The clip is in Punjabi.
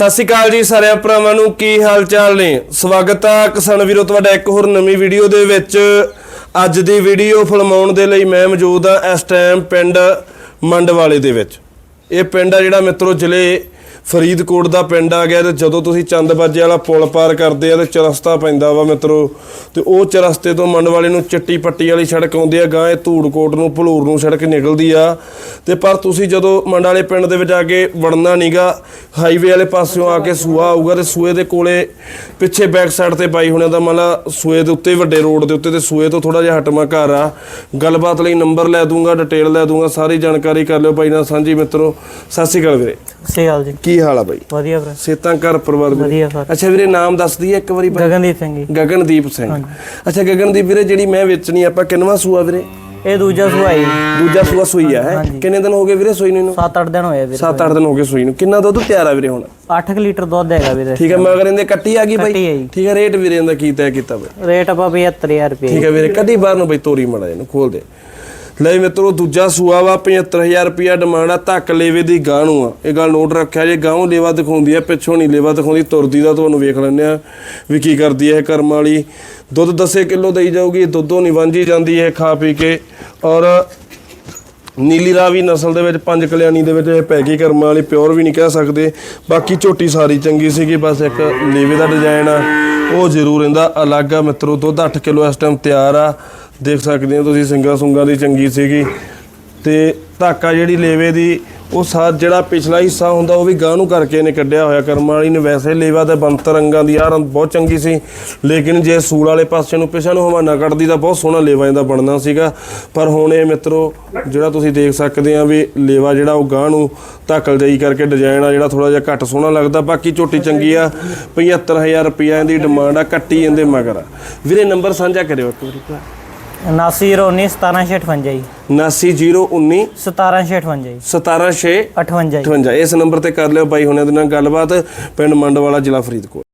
ਸਤਿ ਸ਼੍ਰੀ ਅਕਾਲ ਜੀ ਸਾਰਿਆਂ ਭਰਾਵਾਂ ਨੂੰ, ਕੀ ਹਾਲ ਚਾਲ ਨੇ? ਸਵਾਗਤ ਆ ਕਿਸਾਨ ਵੀਰੋ, ਤੁਹਾਡਾ ਇੱਕ ਹੋਰ ਨਵੀਂ ਵੀਡੀਓ ਦੇ ਵਿੱਚ। ਅੱਜ ਦੀ ਵੀਡੀਓ ਫਿਲਮਾਉਣ ਦੇ ਲਈ ਮੈਂ ਮੌਜੂਦ ਹਾਂ ਇਸ ਟਾਈਮ ਪਿੰਡ ਮੰਡਵਾਲੇ ਦੇ ਵਿੱਚ। ਇਹ ਪਿੰਡ ਆ ਜਿਹੜਾ ਮਿੱਤਰੋ, ਜ਼ਿਲ੍ਹੇ ਫਰੀਦਕੋਟ ਦਾ ਪਿੰਡ ਆ ਗਿਆ ਤੇ ਜਦੋਂ ਤੁਸੀਂ ਚੰਦਬਾਜੇ ਵਾਲਾ ਪੁਲ ਪਾਰ ਕਰਦੇ ਆ ਤੇ ਚਰਸਤਾ ਪੈਂਦਾ ਵਾ ਮਿੱਤਰੋ, ਤੇ ਉਹ ਚਰਸਤੇ ਤੋਂ ਮੰਡ ਵਾਲੇ ਨੂੰ ਚੱਟੀ ਪੱਟੀ ਵਾਲੀ ਸੜਕ ਆਉਂਦੀ ਆ ਗਾਂ ਇਹ ਧੂੜਕੋਟ ਨੂੰ, ਭਲੂਰ ਨੂੰ ਸੜਕ ਨਿਕਲਦੀ ਆ। ਤੇ ਪਰ ਤੁਸੀਂ ਜਦੋਂ ਮੰਡ ਵਾਲੇ ਪਿੰਡ ਦੇ ਵਿੱਚ ਆ ਕੇ ਵੜਨਾ ਨੀਗਾ ਹਾਈਵੇ ਵਾਲੇ ਪਾਸਿਓਂ ਆ ਕੇ ਸੂਆ ਆਊਗਾ ਤੇ ਸੂਏ ਦੇ ਕੋਲੇ ਪਿੱਛੇ ਬੈਕ ਸਾਈਡ ਤੇ ਬਾਈ ਹੁਣਾਂ ਦਾ ਮਤਲਬ ਸੂਏ ਦੇ ਉੱਤੇ ਵੱਡੇ ਰੋਡ ਦੇ ਉੱਤੇ ਤੇ ਸੂਏ ਤੋਂ ਥੋੜਾ ਜਿਹਾ ਹਟਵਾ ਘਰ ਆ। ਗੱਲਬਾਤ ਲਈ ਨੰਬਰ ਲੈ ਦੂੰਗਾ ਡਿਟੇਲ ਲੈ ਦੂੰਗਾ, ਸਾਰੀ ਜਾਣਕਾਰੀ ਕਰ ਲਿਓ ਬਾਈ ਨਾਲ ਸਾਂਝੀ ਮਿੱਤਰੋ। ਸਤਿ ਸ਼੍ਰੀ ਅਕਾਲ ਵੀਰੇ। ਸਤਿ ਸ਼੍ਰੀ ਅਕਾਲ ਜੀ। ਕੀ ਹਾਲ ਆ ਬਾਈ? ਵਧੀਆ ਵੀਰੇ ਸੇਤਾਂ ਘਰ ਪਰਿਵਾਰ ਵੀਰੇ ਵਧੀਆ ਸਰ। ਅੱਛਾ ਵੀਰੇ ਨਾਮ ਦੱਸ ਦਈਏ ਇੱਕ ਵਾਰੀ ਬਾਈ। ਗਗਨਦੀਪ ਸਿੰਘ ਜੀ। ਗਗਨਦੀਪ ਸਿੰਘ। ਅੱਛਾ ਗਗਨਦੀਪ ਵੀਰੇ ਜਿਹੜੀ ਮੈਂ ਵੇਚਣੀ ਆਪਾਂ ਕਿੰਨਵਾ ਸੂਆ ਵੀਰੇ? ਇਹ ਦੂਜਾ ਸੁਹਾਈ ਦੂਜਾ ਸੂਆ ਸੂਈ ਆ ਹੈ? ਕਿੰਨੇ ਦਿਨ ਹੋ ਗਏ ਵੀਰੇ ਸੂਈ ਨੂੰ 7-8 ਦਿਨ ਹੋਏ ਵੀਰੇ 7-8 ਦਿਨ ਹੋ ਗਏ ਸੂਈ ਨੂੰ। ਕਿੰਨਾ ਦੁੱਧ ਤਿਆਰ ਆ ਵੀਰੇ ਹੁਣ? 8 ਲੀਟਰ ਦੁੱਧ ਹੈਗਾ ਵੀਰੇ। ਠੀਕ ਹੈ ਮੈਂ ਅਗਰ ਇਹਦੇ ਕੱਟੀ ਆ ਗਈ ਬਾਈ? ਕੱਟੀ ਹੈ ਜੀ। ਠੀਕ ਹੈ ਰੇਟ ਵੀਰੇ ਇਹਦਾ ਕੀ ਤੈਅ ਕੀਤਾ ਬਾਈ? ਰੇਟ ਆਪਾਂ 75000 ਰੁਪਏ ਠੀਕ ਹੈ ਵੀਰੇ ਕੱਢੀ ਬਾਹਰ ਨੂੰ ਬਈ ਤੋਰੀ ਮੜਾ ਇਹਨੂੰ ਖੋਲ ਦੇ। ਲੈ ਮਿੱਤਰੋ, ਦੂਜਾ ਸੂਆ ਵਾ 75000 ਰੁਪਿਆ ਡਿਮਾਂਡ ਆ, ਧੱਕ ਲੇਵੇ ਦੀ ਗਾਂ ਨੂੰ ਆ। ਇਹ ਗੱਲ ਨੋਟ ਰੱਖਿਆ, ਜੇ ਗਾਂ ਲੇਵਾ ਦਿਖਾਉਂਦੀ ਆ, ਪਿੱਛੋਂ ਨਹੀਂ ਲੇਵਾ ਦਿਖਾਉਂਦੀ, ਤੁਰਦੀ ਦਾ ਤੁਹਾਨੂੰ ਵੇਖ ਲੈਂਦੇ ਆ ਵੀ ਕੀ ਕਰਦੀ ਹੈ ਇਹ ਕਰਮ ਵਾਲੀ। ਦੁੱਧ 10 ਕਿਲੋ ਦੇਈ ਜਾਊਗੀ, ਦੁੱਧੋਂ ਨਹੀਂ ਵਾਂਝੀ ਜਾਂਦੀ ਹੈ ਖਾ ਪੀ ਕੇ। ਔਰ ਨੀਲੀ ਰਾਵੀ ਨਸਲ ਦੇ ਵਿੱਚ, ਪੰਜ ਕਲਿਆਣੀ ਦੇ ਵਿੱਚ ਇਹ ਪੈ ਗਈ ਕਰਮਾਂ ਵਾਲੀ, ਪਿਓਰ ਵੀ ਨਹੀਂ ਕਹਿ ਸਕਦੇ। ਬਾਕੀ ਝੋਟੀ ਸਾਰੀ ਚੰਗੀ ਸੀਗੀ, ਬਸ ਇੱਕ ਲੇਵੇ ਦਾ ਡਿਜ਼ਾਈਨ ਆ। ਉਹ ਜ਼ਰੂਰ ਇਹਦਾ ਅਲੱਗ ਆ ਮਿੱਤਰੋ, ਦੁੱਧ 8 ਕਿਲੋ ਇਸ ਟਾਈਮ ਤਿਆਰ ਆ। ਦੇਖ ਸਕਦੇ ਹੋ ਤੁਸੀਂ ਸਿੰਗਾ ਸੁੰਗਾ ਦੀ ਚੰਗੀ ਸੀਗੀ। ਤੇ ਧਾਕਾ ਜਿਹੜੀ ਲੇਵੇ ਦੀ ਉਹ ਸਾ ਜਿਹੜਾ ਪਿਛਲਾ ਹਿੱਸਾ ਹੁੰਦਾ ਉਹ ਵੀ ਗਾਂ ਨੂੰ ਕਰਕੇ ਇਹਨੇ ਕੱਢਿਆ ਹੋਇਆ। ਕਰਮਾਂ ਵਾਲੀ ਨੇ ਵੈਸੇ ਲੇਵਾ ਤੇ ਬੰਤਰ ਅੰਗਾਂ ਦੀ ਯਾਰ ਬਹੁਤ ਚੰਗੀ ਸੀ। ਲੇਕਿਨ ਜੇ ਸੂਲ ਵਾਲੇ ਪਾਸੇ ਨੂੰ ਪਿਛਾ ਨੂੰ ਹਵਾਨਾ ਕੱਢਦੀ ਤਾਂ ਬਹੁਤ ਸੋਹਣਾ ਲੇਵਾ ਇਹਦਾ ਬਣਨਾ ਸੀਗਾ। ਪਰ ਹੁਣ ਇਹ ਮਿੱਤਰੋ, ਜਿਹੜਾ ਤੁਸੀਂ ਦੇਖ ਸਕਦੇ ਆ ਵੀ ਲੇਵਾ ਜਿਹੜਾ ਉਹ ਗਾਂ ਨੂੰ ਧਾਕਲ ਜਾਈ ਕਰਕੇ ਡਿਜ਼ਾਈਨ ਆ, ਜਿਹੜਾ ਥੋੜਾ ਜਿਹਾ ਘੱਟ ਸੋਹਣਾ ਲੱਗਦਾ, ਬਾਕੀ ਝੋਟੀ ਚੰਗੀ ਆ। 75000 ਰੁਪਈਆ ਇਹਦੀ ਡਿਮਾਂਡ ਆ, ਕੱਟੀ ਇਹਦੇ ਮਗਰ ਵੀਰੇ ਨੰਬਰ ਸਾਂਝਾ ਕਰਿਓ ਇੱਕ ਵਾਰੀ। 7919 17658 ਜੀ 79019 17658 ਜੀ 176 58 ਜੀ 58 ਇਸ ਨੰਬਰ ਤੇ ਕਰ ਲਿਓ ਬਾਈ ਹੁਣਾਂ ਦੇ ਨਾਲ ਗੱਲਬਾਤ ਪਿੰਡ ਮੰਡਵਾਲਾ ਜ਼ਿਲ੍ਹਾ ਫਰੀਦਕੋਟ